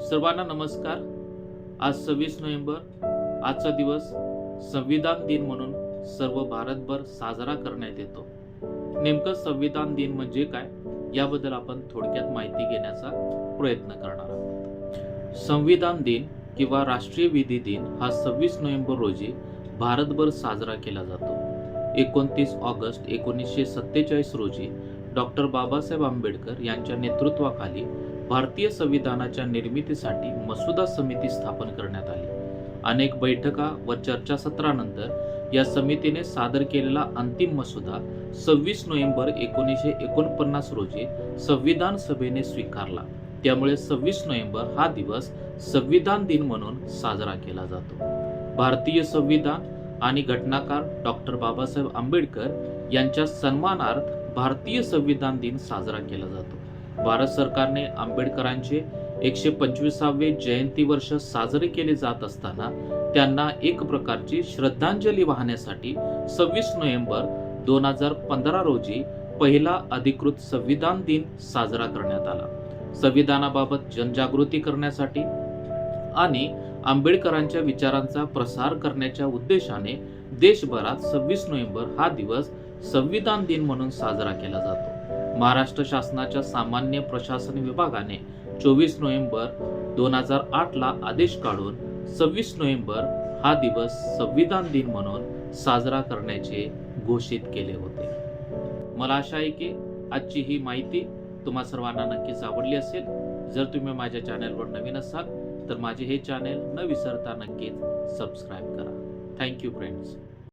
सर्वांना नमस्कार. आज सव्वीस नोव्हेंबर आजचा दिवस संविधान दिन म्हणून सर्व भारतभर साजरा करण्यात येतो. नेमकं संविधान दिन म्हणजे काय? याबद्दल आपण थोडक्यात माहिती घेण्याचा प्रयत्न करणार आहोत. संविधान दिन किंवा राष्ट्रीय विधी दिन हा सव्वीस नोव्हेंबर रोजी भारतभर साजरा केला जातो. एकोणतीस ऑगस्ट एकोणीसशे सत्तेचाळीस रोजी डॉक्टर बाबासाहेब आंबेडकर यांच्या नेतृत्वाखाली भारतीय संविधानाच्या निर्मितीसाठी मसुदा समिती स्थापन करण्यात आली. अनेक बैठका व चर्चासत्रानंतर या समितीने सादर केलेला अंतिम मसुदा सव्वीस नोव्हेंबर एकोणीसशे एकोणपन्नास रोजी संविधान सभेने स्वीकारला. त्यामुळे सव्वीस नोव्हेंबर हा दिवस संविधान दिन म्हणून साजरा केला जातो. भारतीय संविधान आणि घटनाकार डॉक्टर बाबासाहेब आंबेडकर यांच्या सन्मानार्थ भारतीय संविधान दिन साजरा केला जातो. भारत सरकारने आंबेडकरांचे एकशे पंचवीसावे जयंती वर्ष साजरे केले जात असताना त्यांना एक प्रकारची श्रद्धांजली वाहण्यासाठी सव्वीस नोव्हेंबर दोन हजार पंधरा रोजी पहिला अधिकृत संविधान दिन साजरा करण्यात आला. संविधानाबाबत जनजागृती करण्यासाठी आणि आंबेडकरांच्या विचारांचा प्रसार करण्याच्या उद्देशाने देशभरात सव्वीस नोव्हेंबर हा दिवस संविधान दिन म्हणून साजरा केला जातो. महाराष्ट्र शासनाच्या सामान्य प्रशासन विभागाने चोवीस नोव्हेंबर दोन हजार आठला आदेश काढून सव्वीस नोव्हेंबर हा दिवस संविधान दिन म्हणून साजरा करण्याचे घोषित केले होते. मला आशा आहे की आजची ही माहिती तुम्हा सर्वांना नक्कीच आवडली असेल. जर तुम्ही माझ्या चॅनलवर नवीन असाल तर माझे हे चॅनेल न विसरता नक्कीच सबस्क्राईब करा. Thank you friends